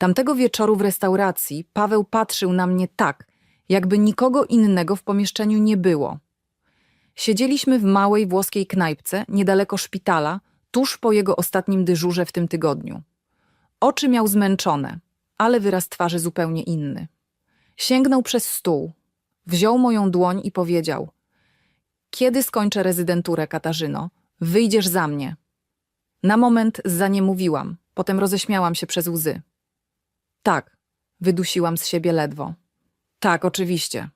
Tamtego wieczoru w restauracji Paweł patrzył na mnie tak, jakby nikogo innego w pomieszczeniu nie było. Siedzieliśmy w małej włoskiej knajpce niedaleko szpitala, tuż po jego ostatnim dyżurze w tym tygodniu. Oczy miał zmęczone, ale wyraz twarzy zupełnie inny. Sięgnął przez stół, wziął moją dłoń i powiedział: Kiedy skończę rezydenturę, Katarzyno, wyjdziesz za mnie. Na moment zaniemówiłam, potem roześmiałam się przez łzy. Tak, wydusiłam z siebie ledwo. Tak, oczywiście.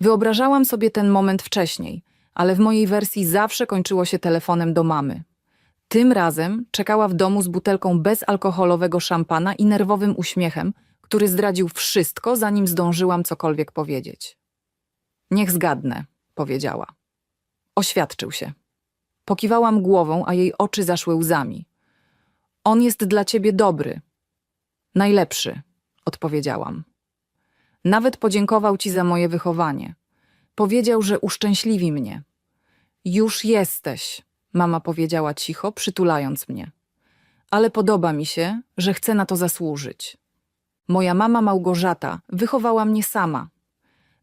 Wyobrażałam sobie ten moment wcześniej, ale w mojej wersji zawsze kończyło się telefonem do mamy. Tym razem czekała w domu z butelką bezalkoholowego szampana i nerwowym uśmiechem, który zdradził wszystko, zanim zdążyłam cokolwiek powiedzieć. Niech zgadnę, powiedziała. Oświadczył się. Pokiwałam głową, a jej oczy zaszły łzami. On jest dla ciebie dobry. Najlepszy, odpowiedziałam. Nawet podziękował ci za moje wychowanie. Powiedział, że uszczęśliwi mnie. Już jesteś, mama powiedziała cicho, przytulając mnie. Ale podoba mi się, że chcę na to zasłużyć. Moja mama Małgorzata wychowała mnie sama.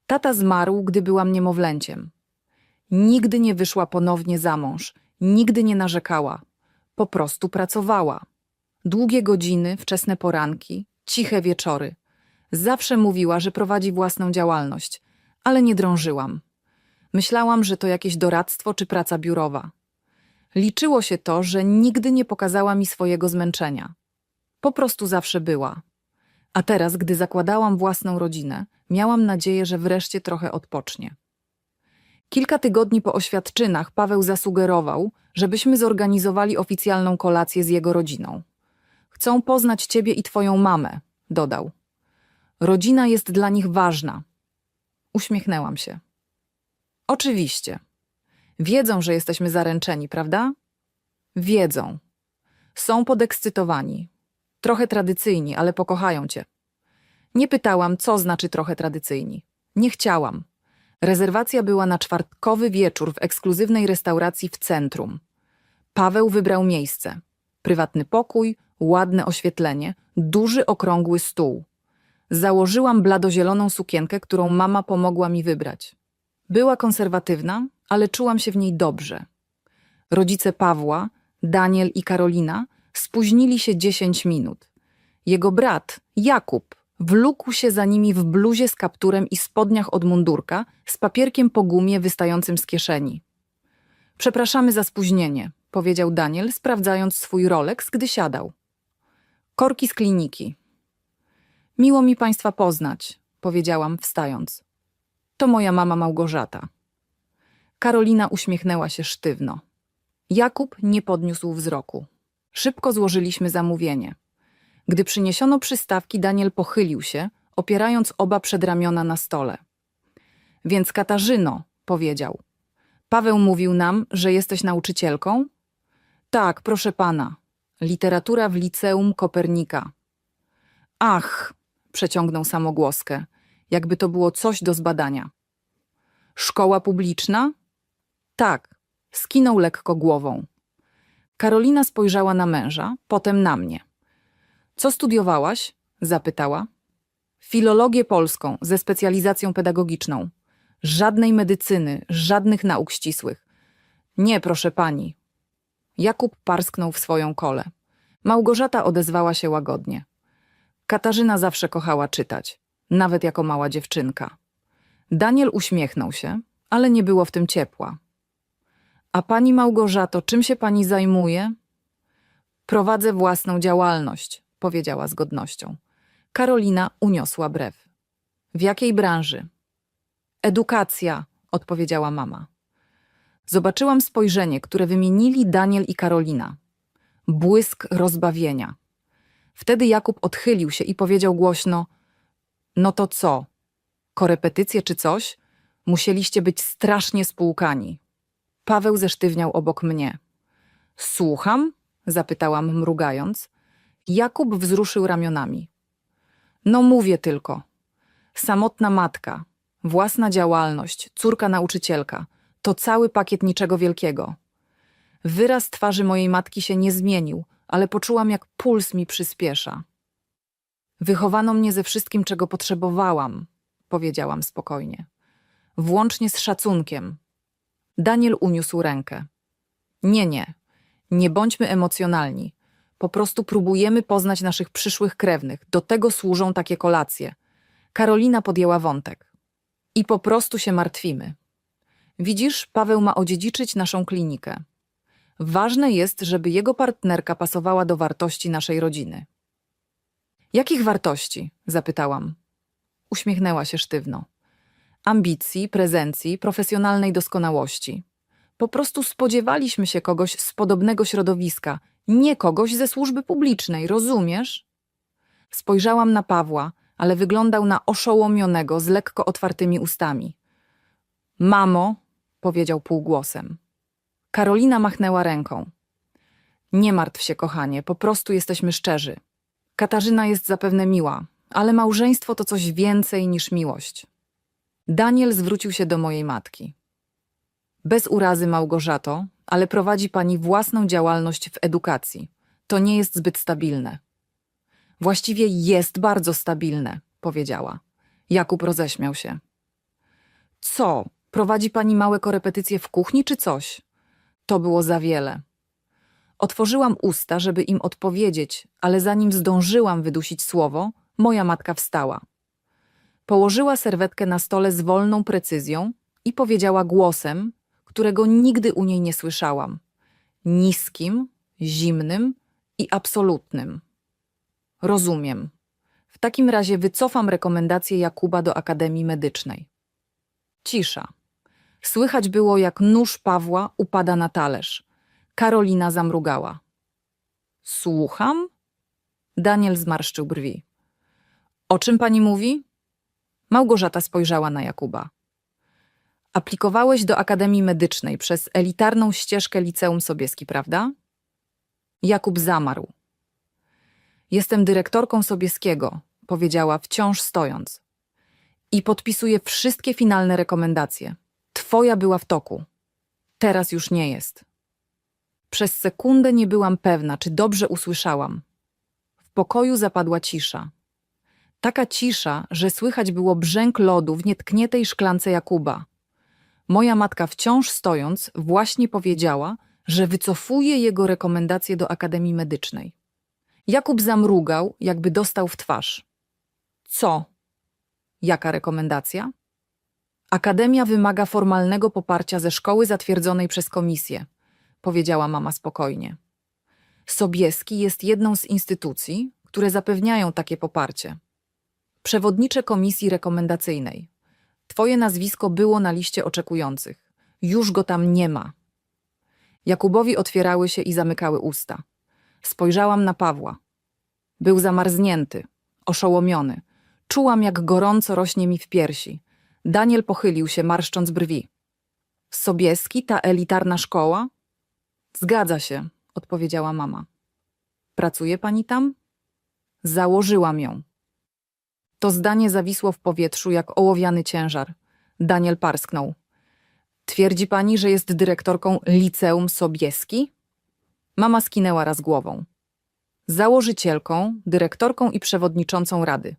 Tata zmarł, gdy byłam niemowlęciem. Nigdy nie wyszła ponownie za mąż, nigdy nie narzekała. Po prostu pracowała. Długie godziny, wczesne poranki, ciche wieczory. Zawsze mówiła, że prowadzi własną działalność, ale nie drążyłam. Myślałam, że to jakieś doradztwo czy praca biurowa. Liczyło się to, że nigdy nie pokazała mi swojego zmęczenia. Po prostu zawsze była. A teraz, gdy zakładałam własną rodzinę, miałam nadzieję, że wreszcie trochę odpocznie. Kilka tygodni po oświadczynach Paweł zasugerował, żebyśmy zorganizowali oficjalną kolację z jego rodziną. Chcą poznać ciebie i twoją mamę, dodał. Rodzina jest dla nich ważna. Uśmiechnęłam się. Oczywiście. Wiedzą, że jesteśmy zaręczeni, prawda? Wiedzą. Są podekscytowani. Trochę tradycyjni, ale pokochają cię. Nie pytałam, co znaczy trochę tradycyjni. Nie chciałam. Rezerwacja była na czwartkowy wieczór w ekskluzywnej restauracji w centrum. Paweł wybrał miejsce. Prywatny pokój, ładne oświetlenie, duży okrągły stół. Założyłam bladozieloną sukienkę, którą mama pomogła mi wybrać. Była konserwatywna, ale czułam się w niej dobrze. Rodzice Pawła, Daniel i Karolina spóźnili się dziesięć minut. Jego brat, Jakub, wlókł się za nimi w bluzie z kapturem i spodniach od mundurka z papierkiem po gumie wystającym z kieszeni. Przepraszamy za spóźnienie, powiedział Daniel, sprawdzając swój Rolex, gdy siadał. Korki z kliniki. Miło mi państwa poznać, powiedziałam, wstając. To moja mama Małgorzata. Karolina uśmiechnęła się sztywno. Jakub nie podniósł wzroku. Szybko złożyliśmy zamówienie. Gdy przyniesiono przystawki, Daniel pochylił się, opierając oba przedramiona na stole. Więc Katarzyno, powiedział. Paweł mówił nam, że jesteś nauczycielką? Tak, proszę pana. Literatura w liceum Kopernika. Ach, przeciągnął samogłoskę, jakby to było coś do zbadania. Szkoła publiczna? Tak, skinął lekko głową. Karolina spojrzała na męża, potem na mnie. Co studiowałaś? zapytała. Filologię polską ze specjalizacją pedagogiczną. Żadnej medycyny, żadnych nauk ścisłych. Nie, proszę pani. Jakub parsknął w swoją kolę. Małgorzata odezwała się łagodnie. Katarzyna zawsze kochała czytać, nawet jako mała dziewczynka. Daniel uśmiechnął się, ale nie było w tym ciepła. A pani Małgorzato, czym się pani zajmuje? Prowadzę własną działalność, powiedziała z godnością. Karolina uniosła brew. W jakiej branży? Edukacja, odpowiedziała mama. Zobaczyłam spojrzenie, które wymienili Daniel i Karolina. Błysk rozbawienia. Wtedy Jakub odchylił się i powiedział głośno: No to co? Korepetycje czy coś? Musieliście być strasznie spłukani. Paweł zesztywniał obok mnie. Słucham? zapytałam, mrugając. Jakub wzruszył ramionami. No mówię tylko. Samotna matka, własna działalność, córka nauczycielka to cały pakiet niczego wielkiego. Wyraz twarzy mojej matki się nie zmienił, ale poczułam, jak puls mi przyspiesza. Wychowano mnie ze wszystkim, czego potrzebowałam, powiedziałam spokojnie. Włącznie z szacunkiem. Daniel uniósł rękę. Nie, nie. Nie bądźmy emocjonalni. Po prostu próbujemy poznać naszych przyszłych krewnych. Do tego służą takie kolacje. Karolina podjęła wątek. I po prostu się martwimy. Widzisz, Paweł ma odziedziczyć naszą klinikę. Ważne jest, żeby jego partnerka pasowała do wartości naszej rodziny. Jakich wartości? zapytałam. Uśmiechnęła się sztywno. Ambicji, prezencji, profesjonalnej doskonałości. Po prostu spodziewaliśmy się kogoś z podobnego środowiska, nie kogoś ze służby publicznej, rozumiesz? Spojrzałam na Pawła, ale wyglądał na oszołomionego z lekko otwartymi ustami. Mamo, powiedział półgłosem. Karolina machnęła ręką. Nie martw się, kochanie, po prostu jesteśmy szczerzy. Katarzyna jest zapewne miła, ale małżeństwo to coś więcej niż miłość. Daniel zwrócił się do mojej matki. Bez urazy, Małgorzato, ale prowadzi pani własną działalność w edukacji. To nie jest zbyt stabilne. Właściwie jest bardzo stabilne, powiedziała. Jakub roześmiał się. Co? Prowadzi pani małe korepetycje w kuchni czy coś? To było za wiele. Otworzyłam usta, żeby im odpowiedzieć, ale zanim zdążyłam wydusić słowo, moja matka wstała. Położyła serwetkę na stole z wolną precyzją i powiedziała głosem, którego nigdy u niej nie słyszałam. Niskim, zimnym i absolutnym. Rozumiem. W takim razie wycofam rekomendację Jakuba do Akademii Medycznej. Cisza. Słychać było, jak nóż Pawła upada na talerz. Karolina zamrugała. Słucham? Daniel zmarszczył brwi. O czym pani mówi? Małgorzata spojrzała na Jakuba. Aplikowałeś do Akademii Medycznej przez elitarną ścieżkę Liceum Sobieski, prawda? Jakub zamarł. Jestem dyrektorką Sobieskiego, powiedziała wciąż stojąc. I podpisuję wszystkie finalne rekomendacje. Twoja była w toku. Teraz już nie jest. Przez sekundę nie byłam pewna, czy dobrze usłyszałam. W pokoju zapadła cisza. Taka cisza, że słychać było brzęk lodu w nietkniętej szklance Jakuba. Moja matka wciąż stojąc właśnie powiedziała, że wycofuje jego rekomendacje do Akademii Medycznej. Jakub zamrugał, jakby dostał w twarz. Co? Jaka rekomendacja? Akademia wymaga formalnego poparcia ze szkoły zatwierdzonej przez komisję, powiedziała mama spokojnie. Sobieski jest jedną z instytucji, które zapewniają takie poparcie. Przewodnicze komisji rekomendacyjnej. Twoje nazwisko było na liście oczekujących. Już go tam nie ma. Jakubowi otwierały się i zamykały usta. Spojrzałam na Pawła. Był zamarznięty, oszołomiony. Czułam, jak gorąco rośnie mi w piersi. Daniel pochylił się, marszcząc brwi. Sobieski, ta elitarna szkoła? Zgadza się, odpowiedziała mama. Pracuje pani tam? Założyłam ją. To zdanie zawisło w powietrzu jak ołowiany ciężar. Daniel parsknął. Twierdzi pani, że jest dyrektorką Liceum Sobieski? Mama skinęła raz głową. Założycielką, dyrektorką i przewodniczącą rady.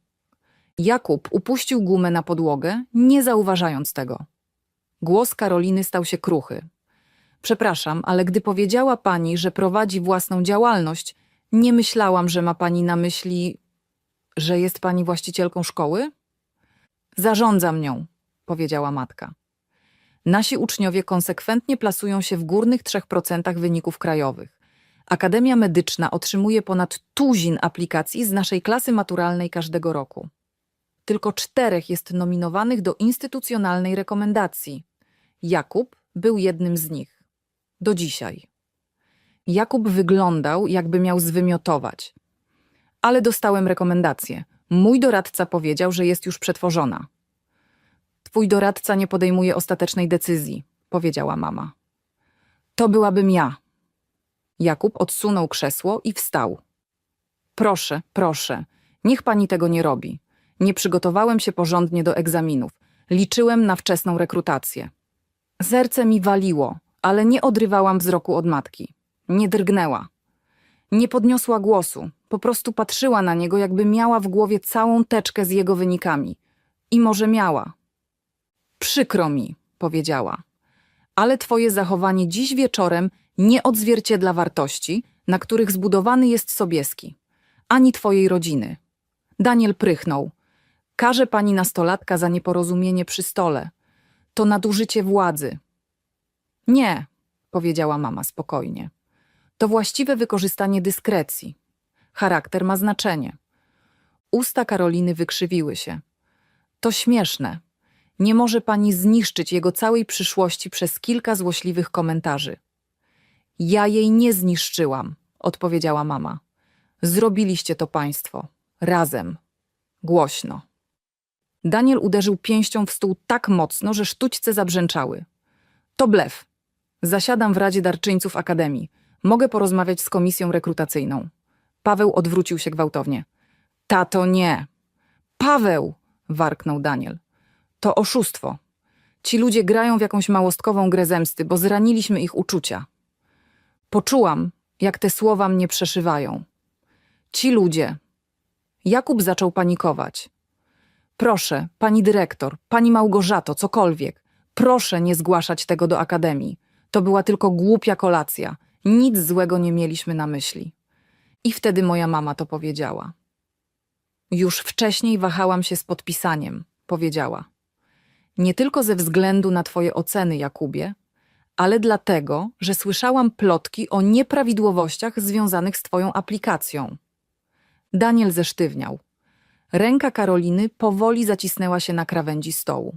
Jakub upuścił gumę na podłogę, nie zauważając tego. Głos Karoliny stał się kruchy. Przepraszam, ale gdy powiedziała pani, że prowadzi własną działalność, nie myślałam, że ma pani na myśli, że jest pani właścicielką szkoły? Zarządzam nią, powiedziała matka. Nasi uczniowie konsekwentnie plasują się w górnych 3% wyników krajowych. Akademia Medyczna otrzymuje ponad tuzin aplikacji z naszej klasy maturalnej każdego roku. Tylko czterech jest nominowanych do instytucjonalnej rekomendacji. Jakub był jednym z nich. Do dzisiaj. Jakub wyglądał, jakby miał zwymiotować. Ale dostałem rekomendację. Mój doradca powiedział, że jest już przetworzona. Twój doradca nie podejmuje ostatecznej decyzji, powiedziała mama. To byłabym ja. Jakub odsunął krzesło i wstał. Proszę, proszę, niech pani tego nie robi. Nie przygotowałem się porządnie do egzaminów. Liczyłem na wczesną rekrutację. Serce mi waliło, ale nie odrywałam wzroku od matki. Nie drgnęła. Nie podniosła głosu, po prostu patrzyła na niego, jakby miała w głowie całą teczkę z jego wynikami. I może miała. Przykro mi, powiedziała, ale twoje zachowanie dziś wieczorem nie odzwierciedla wartości, na których zbudowany jest Sobieski, ani twojej rodziny. Daniel prychnął. Karze pani nastolatka za nieporozumienie przy stole. To nadużycie władzy. Nie, powiedziała mama spokojnie. To właściwe wykorzystanie dyskrecji. Charakter ma znaczenie. Usta Karoliny wykrzywiły się. To śmieszne. Nie może pani zniszczyć jego całej przyszłości przez kilka złośliwych komentarzy. Ja jej nie zniszczyłam, odpowiedziała mama. Zrobiliście to państwo. Razem. Głośno. Daniel uderzył pięścią w stół tak mocno, że sztućce zabrzęczały. To blef. Zasiadam w Radzie Darczyńców Akademii. Mogę porozmawiać z komisją rekrutacyjną. Paweł odwrócił się gwałtownie. Tato, nie. Paweł! warknął Daniel. To oszustwo. Ci ludzie grają w jakąś małostkową grę zemsty, bo zraniliśmy ich uczucia. Poczułam, jak te słowa mnie przeszywają. Ci ludzie. Jakub zaczął panikować. Proszę, pani dyrektor, pani Małgorzato, cokolwiek. Proszę nie zgłaszać tego do akademii. To była tylko głupia kolacja. Nic złego nie mieliśmy na myśli. I wtedy moja mama to powiedziała. Już wcześniej wahałam się z podpisaniem, powiedziała. Nie tylko ze względu na twoje oceny, Jakubie, ale dlatego, że słyszałam plotki o nieprawidłowościach związanych z twoją aplikacją. Daniel zesztywniał. Ręka Karoliny powoli zacisnęła się na krawędzi stołu.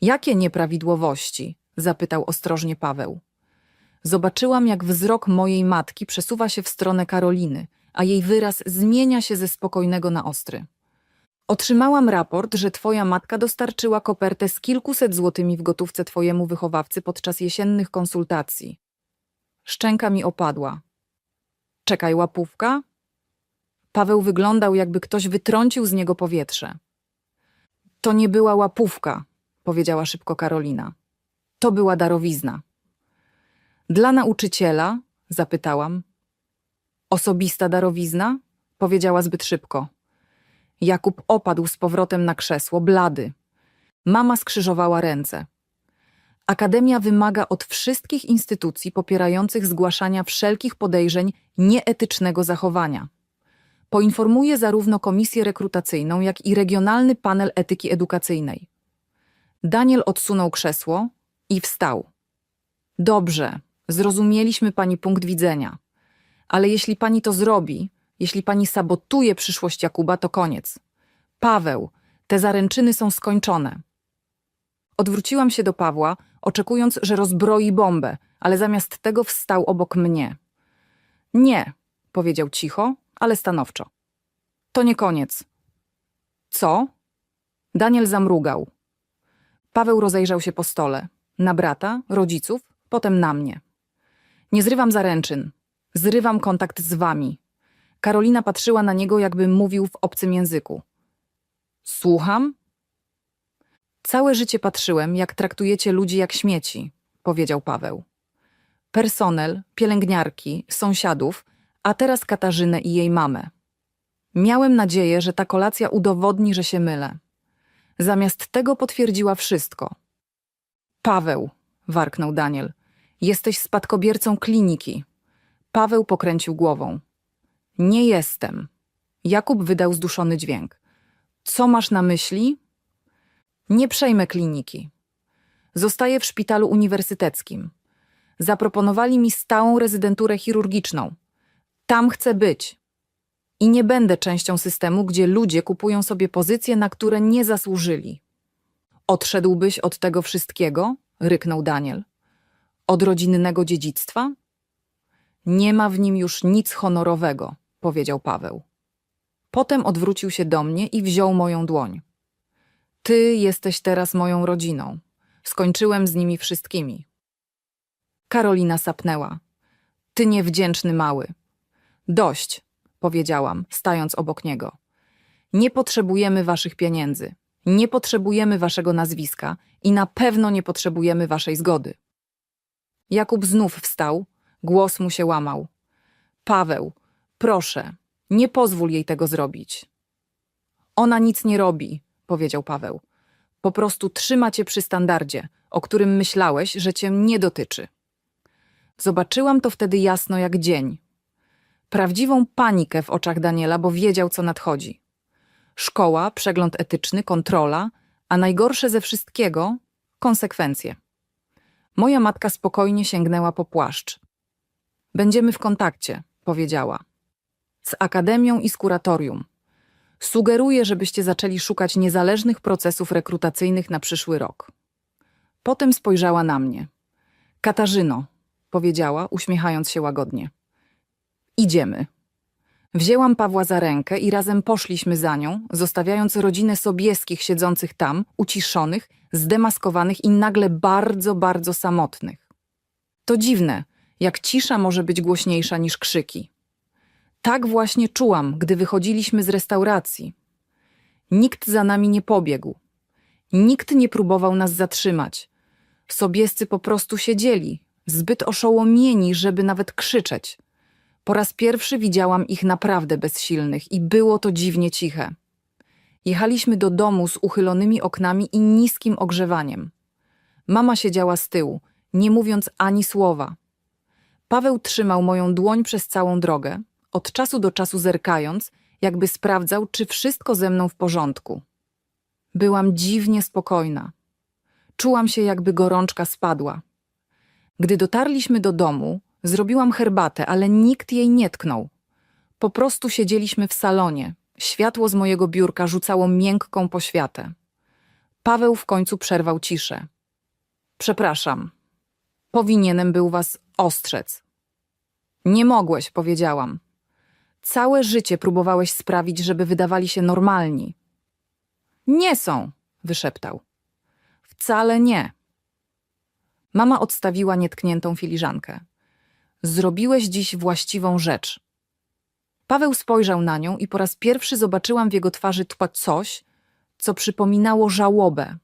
Jakie nieprawidłowości? zapytał ostrożnie Paweł. Zobaczyłam, jak wzrok mojej matki przesuwa się w stronę Karoliny, a jej wyraz zmienia się ze spokojnego na ostry. Otrzymałam raport, że twoja matka dostarczyła kopertę z kilkuset złotymi w gotówce twojemu wychowawcy podczas jesiennych konsultacji. Szczęka mi opadła. Czekaj, łapówka? Paweł wyglądał, jakby ktoś wytrącił z niego powietrze. To nie była łapówka, powiedziała szybko Karolina. To była darowizna. Dla nauczyciela? zapytałam. Osobista darowizna? powiedziała zbyt szybko. Jakub opadł z powrotem na krzesło, blady. Mama skrzyżowała ręce. Akademia wymaga od wszystkich instytucji popierających zgłaszania wszelkich podejrzeń nieetycznego zachowania. Poinformuje zarówno komisję rekrutacyjną, jak i regionalny panel etyki edukacyjnej. Daniel odsunął krzesło i wstał. Dobrze, zrozumieliśmy pani punkt widzenia. Ale jeśli pani to zrobi, jeśli pani sabotuje przyszłość Jakuba, to koniec. Paweł, te zaręczyny są skończone. Odwróciłam się do Pawła, oczekując, że rozbroi bombę, ale zamiast tego wstał obok mnie. Nie, powiedział cicho, ale stanowczo. To nie koniec. Co? Daniel zamrugał. Paweł rozejrzał się po stole. Na brata, rodziców, potem na mnie. Nie zrywam zaręczyn. Zrywam kontakt z wami. Karolina patrzyła na niego, jakby mówił w obcym języku. Słucham? Całe życie patrzyłem, jak traktujecie ludzi jak śmieci, powiedział Paweł. Personel, pielęgniarki, sąsiadów, a teraz Katarzynę i jej mamę. Miałem nadzieję, że ta kolacja udowodni, że się mylę. Zamiast tego potwierdziła wszystko. Paweł, warknął Daniel, jesteś spadkobiercą kliniki. Paweł pokręcił głową. Nie jestem. Jakub wydał zduszony dźwięk. Co masz na myśli? Nie przejmę kliniki. Zostaję w szpitalu uniwersyteckim. Zaproponowali mi stałą rezydenturę chirurgiczną. Tam chcę być. I nie będę częścią systemu, gdzie ludzie kupują sobie pozycje, na które nie zasłużyli. Odszedłbyś od tego wszystkiego? ryknął Daniel. Od rodzinnego dziedzictwa? Nie ma w nim już nic honorowego, powiedział Paweł. Potem odwrócił się do mnie i wziął moją dłoń. Ty jesteś teraz moją rodziną. Skończyłem z nimi wszystkimi. Karolina sapnęła. Ty niewdzięczny mały. Dość, powiedziałam, stając obok niego. Nie potrzebujemy waszych pieniędzy. Nie potrzebujemy waszego nazwiska i na pewno nie potrzebujemy waszej zgody. Jakub znów wstał, głos mu się łamał. Paweł, proszę, nie pozwól jej tego zrobić. Ona nic nie robi, powiedział Paweł. Po prostu trzyma cię przy standardzie, o którym myślałeś, że cię nie dotyczy. Zobaczyłam to wtedy jasno jak dzień. Prawdziwą panikę w oczach Daniela, bo wiedział, co nadchodzi. Szkoła, przegląd etyczny, kontrola, a najgorsze ze wszystkiego konsekwencje. Moja matka spokojnie sięgnęła po płaszcz. Będziemy w kontakcie, powiedziała. Z akademią i z kuratorium. Sugeruję, żebyście zaczęli szukać niezależnych procesów rekrutacyjnych na przyszły rok. Potem spojrzała na mnie. Katarzyno, powiedziała, uśmiechając się łagodnie. Idziemy. Wzięłam Pawła za rękę i razem poszliśmy za nią, zostawiając rodzinę Sobieskich siedzących tam, uciszonych, zdemaskowanych i nagle bardzo, bardzo samotnych. To dziwne, jak cisza może być głośniejsza niż krzyki. Tak właśnie czułam, gdy wychodziliśmy z restauracji. Nikt za nami nie pobiegł. Nikt nie próbował nas zatrzymać. Sobiescy po prostu siedzieli, zbyt oszołomieni, żeby nawet krzyczeć. Po raz pierwszy widziałam ich naprawdę bezsilnych i było to dziwnie ciche. Jechaliśmy do domu z uchylonymi oknami i niskim ogrzewaniem. Mama siedziała z tyłu, nie mówiąc ani słowa. Paweł trzymał moją dłoń przez całą drogę, od czasu do czasu zerkając, jakby sprawdzał, czy wszystko ze mną w porządku. Byłam dziwnie spokojna. Czułam się, jakby gorączka spadła. Gdy dotarliśmy do domu, zrobiłam herbatę, ale nikt jej nie tknął. Po prostu siedzieliśmy w salonie. Światło z mojego biurka rzucało miękką poświatę. Paweł w końcu przerwał ciszę. Przepraszam. Powinienem był was ostrzec. Nie mogłeś, powiedziałam. Całe życie próbowałeś sprawić, żeby wydawali się normalni. Nie są, wyszeptał. Wcale nie. Mama odstawiła nietkniętą filiżankę. Zrobiłeś dziś właściwą rzecz. Paweł spojrzał na nią i po raz pierwszy zobaczyłam w jego twarzy tła coś, co przypominało żałobę.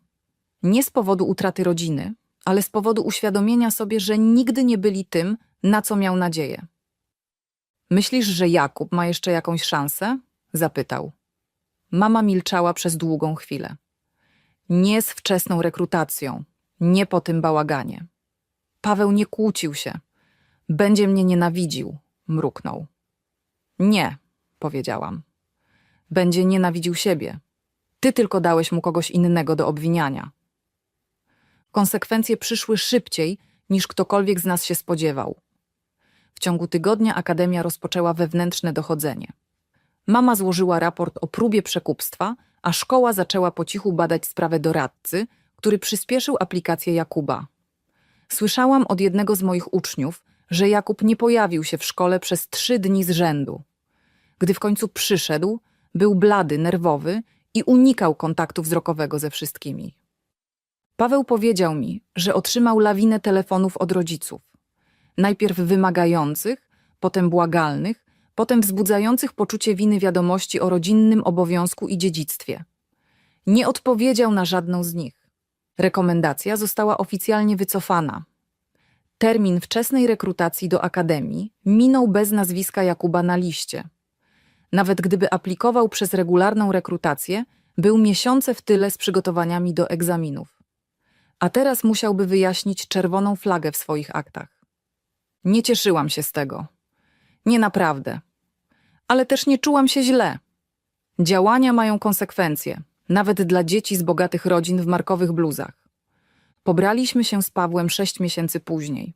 Nie z powodu utraty rodziny, ale z powodu uświadomienia sobie, że nigdy nie byli tym, na co miał nadzieję. Myślisz, że Jakub ma jeszcze jakąś szansę? zapytał. Mama milczała przez długą chwilę. Nie z wczesną rekrutacją, nie po tym bałaganie. Paweł nie kłócił się. Będzie mnie nienawidził, mruknął. Nie, powiedziałam. Będzie nienawidził siebie. Ty tylko dałeś mu kogoś innego do obwiniania. Konsekwencje przyszły szybciej, niż ktokolwiek z nas się spodziewał. W ciągu tygodnia Akademia rozpoczęła wewnętrzne dochodzenie. Mama złożyła raport o próbie przekupstwa, a szkoła zaczęła po cichu badać sprawę doradcy, który przyspieszył aplikację Jakuba. Słyszałam od jednego z moich uczniów, że Jakub nie pojawił się w szkole przez trzy dni z rzędu. Gdy w końcu przyszedł, był blady, nerwowy i unikał kontaktu wzrokowego ze wszystkimi. Paweł powiedział mi, że otrzymał lawinę telefonów od rodziców. Najpierw wymagających, potem błagalnych, potem wzbudzających poczucie winy wiadomości o rodzinnym obowiązku i dziedzictwie. Nie odpowiedział na żadną z nich. Rekomendacja została oficjalnie wycofana. Termin wczesnej rekrutacji do akademii minął bez nazwiska Jakuba na liście. Nawet gdyby aplikował przez regularną rekrutację, był miesiące w tyle z przygotowaniami do egzaminów. A teraz musiałby wyjaśnić czerwoną flagę w swoich aktach. Nie cieszyłam się z tego. Nie naprawdę. Ale też nie czułam się źle. Działania mają konsekwencje, nawet dla dzieci z bogatych rodzin w markowych bluzach. Pobraliśmy się z Pawłem sześć miesięcy później.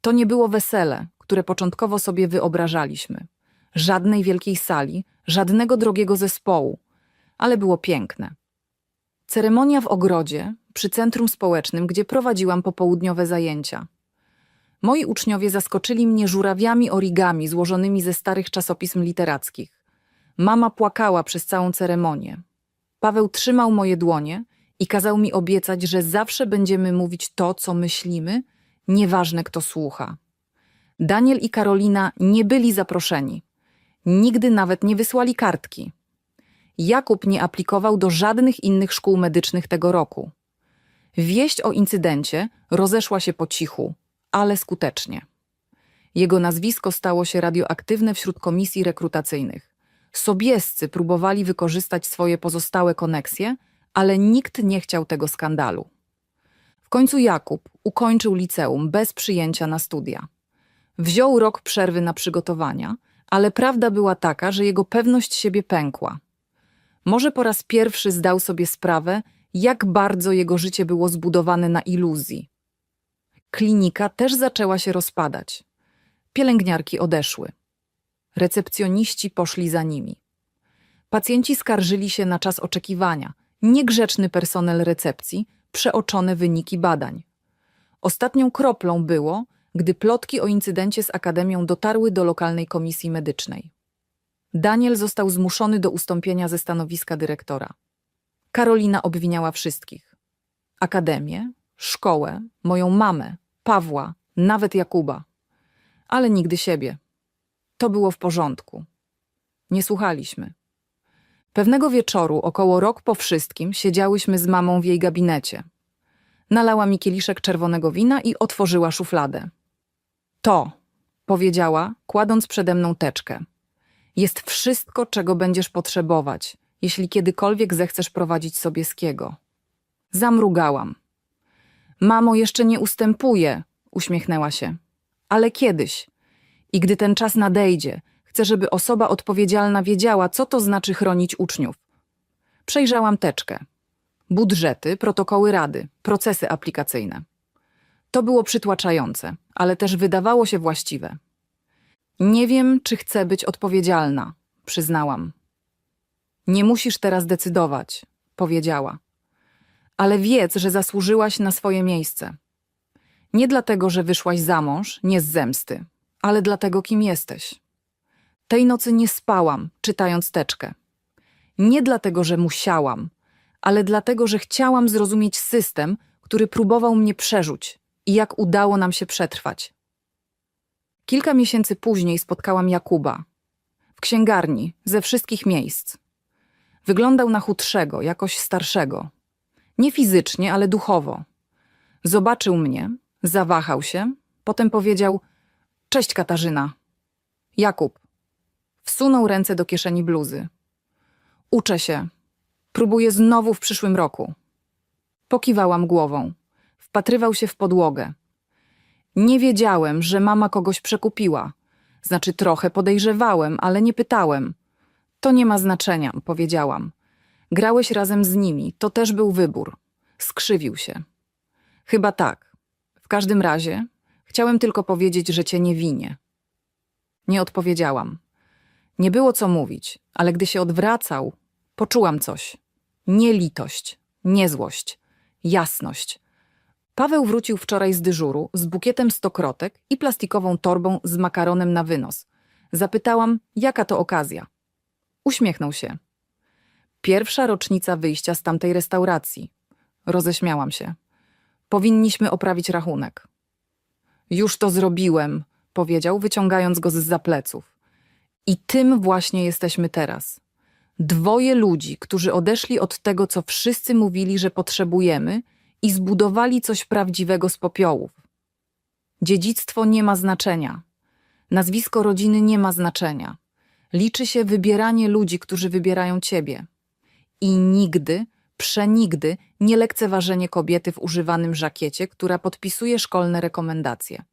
To nie było wesele, które początkowo sobie wyobrażaliśmy. Żadnej wielkiej sali, żadnego drogiego zespołu, ale było piękne. Ceremonia w ogrodzie, przy centrum społecznym, gdzie prowadziłam popołudniowe zajęcia. Moi uczniowie zaskoczyli mnie żurawiami origami złożonymi ze starych czasopism literackich. Mama płakała przez całą ceremonię. Paweł trzymał moje dłonie i kazał mi obiecać, że zawsze będziemy mówić to, co myślimy, nieważne kto słucha. Daniel i Karolina nie byli zaproszeni. Nigdy nawet nie wysłali kartki. Jakub nie aplikował do żadnych innych szkół medycznych tego roku. Wieść o incydencie rozeszła się po cichu, ale skutecznie. Jego nazwisko stało się radioaktywne wśród komisji rekrutacyjnych. Sobiescy próbowali wykorzystać swoje pozostałe koneksje, ale nikt nie chciał tego skandalu. W końcu Jakub ukończył liceum bez przyjęcia na studia. Wziął rok przerwy na przygotowania, ale prawda była taka, że jego pewność siebie pękła. Może po raz pierwszy zdał sobie sprawę, jak bardzo jego życie było zbudowane na iluzji. Klinika też zaczęła się rozpadać. Pielęgniarki odeszły. Recepcjoniści poszli za nimi. Pacjenci skarżyli się na czas oczekiwania, niegrzeczny personel recepcji, przeoczone wyniki badań. Ostatnią kroplą było, gdy plotki o incydencie z akademią dotarły do lokalnej komisji medycznej. Daniel został zmuszony do ustąpienia ze stanowiska dyrektora. Karolina obwiniała wszystkich: akademię, szkołę, moją mamę, Pawła, nawet Jakuba, ale nigdy siebie. To było w porządku. Nie słuchaliśmy. Pewnego wieczoru, około rok po wszystkim, siedziałyśmy z mamą w jej gabinecie. Nalała mi kieliszek czerwonego wina i otworzyła szufladę. To, powiedziała, kładąc przede mną teczkę. Jest wszystko, czego będziesz potrzebować, jeśli kiedykolwiek zechcesz prowadzić Sobieskiego. Zamrugałam. Mamo, jeszcze nie ustępuję, uśmiechnęła się. Ale kiedyś. I gdy ten czas nadejdzie, chcę, żeby osoba odpowiedzialna wiedziała, co to znaczy chronić uczniów. Przejrzałam teczkę. Budżety, protokoły rady, procesy aplikacyjne. To było przytłaczające, ale też wydawało się właściwe. Nie wiem, czy chcę być odpowiedzialna, przyznałam. Nie musisz teraz decydować, powiedziała. Ale wiedz, że zasłużyłaś na swoje miejsce. Nie dlatego, że wyszłaś za mąż, nie z zemsty, ale dlatego, kim jesteś. Tej nocy nie spałam, czytając teczkę. Nie dlatego, że musiałam, ale dlatego, że chciałam zrozumieć system, który próbował mnie przerzuć i jak udało nam się przetrwać. Kilka miesięcy później spotkałam Jakuba. W księgarni, ze wszystkich miejsc. Wyglądał na chudszego, jakoś starszego. Nie fizycznie, ale duchowo. Zobaczył mnie, zawahał się, potem powiedział: Cześć, Katarzyna. Jakub. Wsunął ręce do kieszeni bluzy. Uczę się. Próbuję znowu w przyszłym roku. Pokiwałam głową. Wpatrywał się w podłogę. Nie wiedziałem, że mama kogoś przekupiła. Znaczy, trochę podejrzewałem, ale nie pytałem. To nie ma znaczenia, powiedziałam. Grałeś razem z nimi, to też był wybór. Skrzywił się. Chyba tak. W każdym razie chciałem tylko powiedzieć, że cię nie winię. Nie odpowiedziałam. Nie było co mówić, ale gdy się odwracał, poczułam coś. Nie litość, nie złość, jasność. Paweł wrócił wczoraj z dyżuru z bukietem stokrotek i plastikową torbą z makaronem na wynos. Zapytałam, jaka to okazja. Uśmiechnął się. Pierwsza rocznica wyjścia z tamtej restauracji. Roześmiałam się. Powinniśmy oprawić rachunek. Już to zrobiłem, powiedział, wyciągając go z zapleców. I tym właśnie jesteśmy teraz. Dwoje ludzi, którzy odeszli od tego, co wszyscy mówili, że potrzebujemy, i zbudowali coś prawdziwego z popiołów. Dziedzictwo nie ma znaczenia. Nazwisko rodziny nie ma znaczenia. Liczy się wybieranie ludzi, którzy wybierają ciebie. I nigdy, przenigdy nie lekceważenie kobiety w używanym żakiecie, która podpisuje szkolne rekomendacje.